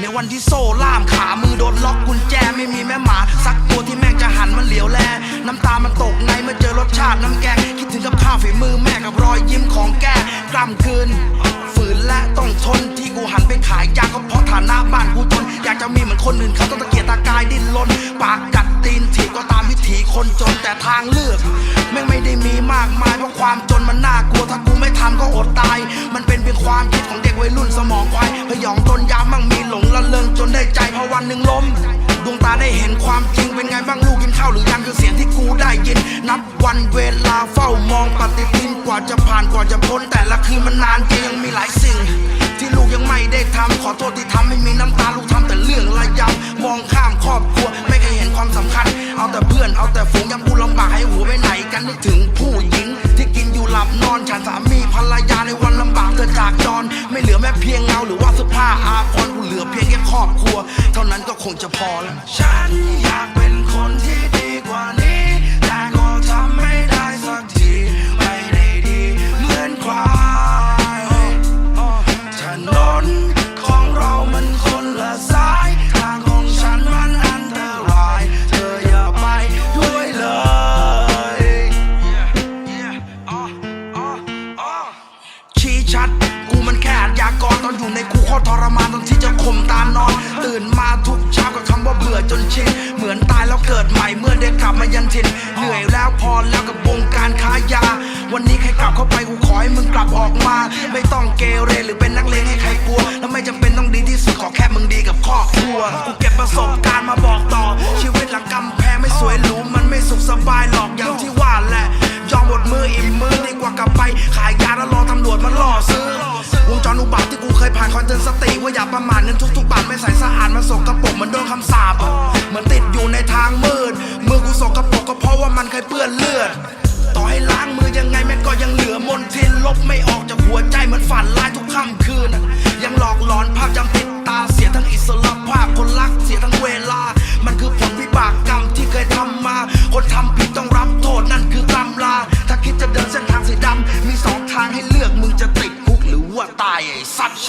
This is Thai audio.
ในวันที่โซ่ล่ามขามือโดนล็อกกุญแจไม่มีแม่หมาสักตัวที่แม่งจะหันมันเหลียวแล น้ำตามันตกในเมื่อเจอรสชาติน้ำแกง คิดถึงกับข้าวฝีมือแม่กับรอยยิ้มของแกกล้ำคืน ฝืนและต้องทนที่กูหันไปขายยาก็เพราะฐานะบ้านกูจนอยากจะมีเหมือนคนอื่นเขาต้องตะเกีย คนจนแต่ทางเลือกแม่งไม่ได้มีมากมายเพราะความจนมันน่ากลัวถ้ากูไม่ทำก็อดตาย มันเป็นเพียงความคิดของเด็กวัยรุ่นสมองควายพยองตนยามมั่งมีหลงละเลงจนได้ใจพอวันหนึ่งล้มดวงตาได้เห็นความจริงเป็นไงบ้างลูกกินข้าวหรือยังคือเสียงที่กูได้ยิน นับวันเวลาเฝ้ามองปฏิทินกว่าจะผ่านกว่าจะพ้น แต่ละคืนมันนานจริงยังมีหลายสิ่ง ที่ลูกยังไม่ได้ทำขอโทษที่ทำให้มีน้ำตาลูกทำแต่เรื่องระยำ ผู้หญิง ที่กินอยู่หลับนอน ฉันสามีภรรยาในวันลำบากเธอจากจร ไม่เหลือแม้เพียงเงาหรือว่าเสื้อผ้าอาคอนกูเหลือเพียงแค่ครอบครัว เท่านั้นก็คงจะพอแล้ว ฉันอยากเป็นคนที่ดีกว่านี้ อนอยู่ในคุกโคตรทรมานตอนที่จะข่มตานอน ตื่นมาทุกเช้ากับคำว่าเบื่อจนชินเหมือนตายแล้วเกิดใหม่เมื่อได้กลับมายันทินเหนื่อยแล้วพอแล้วกับวงการค้ายา วันนี้ใครกลับเข้าไปกูขอให้มึงกลับออกมา ไม่ต้องเกเรหรือเป็นนักเลงให้ใครกลัว แล้วไม่จำเป็นต้องดีที่สุดขอแค่มึงดีกับครอบครัวกูเก็บประสบการณ์มาบอกต่อ ชีวิตหลังกำแพงไม่สวยหรูมันไม่สุขสบายหรอกอย่างที่ว่าแหละยอมหมดมืออิ่มมือดีกว่ากลับไป ขายยาแล้วรอตำรวจมาล่อซื้อ วงจรอุบาทที่กูเคยผ่านคอยเตือนสติว่าอย่าประมาทเงินทุกๆบาทไม่ใส่สะอาดมันสกปรกเหมือนโดนคำสาปอะเหมือนติดอยู่ในทางมืดมือกูสกปรกก็เพราะว่ามันเคยเปื้อนเลือด ต่อให้ล้างมือยังไงแม่ก็ยังเหลือมนทินลบไม่ออกจากหัวใจเหมือนฝันร้ายทุกค่ำคืน ยังหลอกหลอนภาพจำติดตาเสียทั้งอิสรภาพคนรักเสียทั้งเวลา มันคือผลวิบากกรรมที่เคยทำมา คนทำผิดต้องรับโทษนั่นคือกรรมลา ถ้าคิดจะเดินเส้นทางสีดำมีสองทางให้เลือกมึงจะ ติดคุกหรือว่าตายไอ้สัตว์